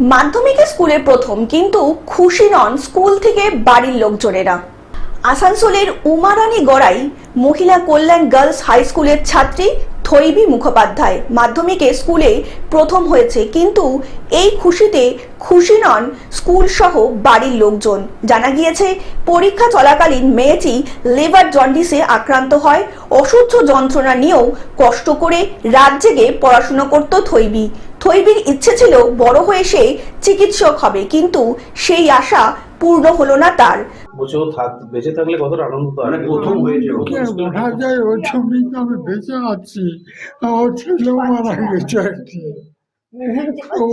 মাধ্যমিকে স্কুলে প্রথম কিন্তু খুশি নন স্কুল থেকে বাড়ির লোকজনেরা। আসানসোলের উমারানী গড়াই মহিলা কল্যাণ গার্লস হাই স্কুলের ছাত্রী থৈবী মুখোপাধ্যায় মাধ্যমিকে স্কুলে প্রথম হয়েছে, কিন্তু এই খুশিতে খুশি নন স্কুল সহ বাড়ির লোকজন। জানা গিয়েছে, পরীক্ষা চলাকালীন মেয়েটি লিভার জন্ডিসে আক্রান্ত হয়। অসহ্য যন্ত্রণা নিয়েও কষ্ট করে রাত জেগে পড়াশুনো করত থৈবী। থৈবীর ইচ্ছে ছিল বড় হয়ে সে চিকিৎসক হবে, কিন্তু সেই আশা পূর্ণ হলো না তার। থাক বেঁচে থাকলে কতটা আনন্দ মানে প্রথম হয়েছে। প্রথম ওকে স্কুলে বোঝা যায় ওই ছবিতে আমি বেঁচে আছি। আমার ছেলেও মারা গেছে আর কি। ও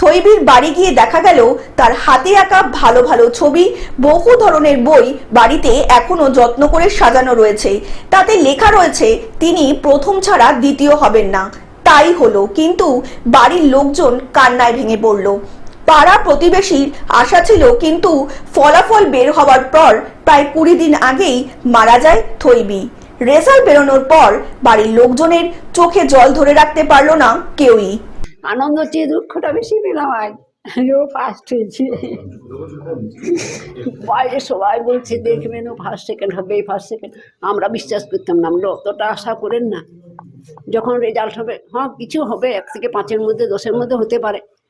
থৈবীর বাড়ি গিয়ে দেখা গেল তার হাতে আঁকা ভালো ভালো ছবি বহু ধরনের বই বাড়িতে এখনও যত্ন করে সাজানো রয়েছে। তাতে লেখা রয়েছে তিনি প্রথম ছাড়া দ্বিতীয় হবেন না। তাই হলো কিন্তু বাড়ির লোকজন কান্নায় ভেঙে পড়ল। পাড়া প্রতিবেশীর আশা ছিল কিন্তু ফলাফল বের হওয়ার পর প্রায় কুড়ি দিন আগেই মারা যায় থৈবী রেজাল্ট বেরোনোর পর বাড়ির লোকজনের চোখে জল ধরে রাখতে পারল না কেউই। আনন্দ চেয়ে দুঃখটা বেশি পেলাম আজ ও ফার্স্ট হয়েছে। বাইরে সবাই বলছে, দেখবেন ও ফার্স্ট সেকেন্ড হবে, এই ফার্স্ট সেকেন্ড আমরা বিশ্বাস করতাম না, আমরা অতটা আশা করেন না। যখন রেজাল্ট হবে হ্যাঁ কিছু হবে, এক থেকে পাঁচের মধ্যে, দশের মধ্যে হতে পারে।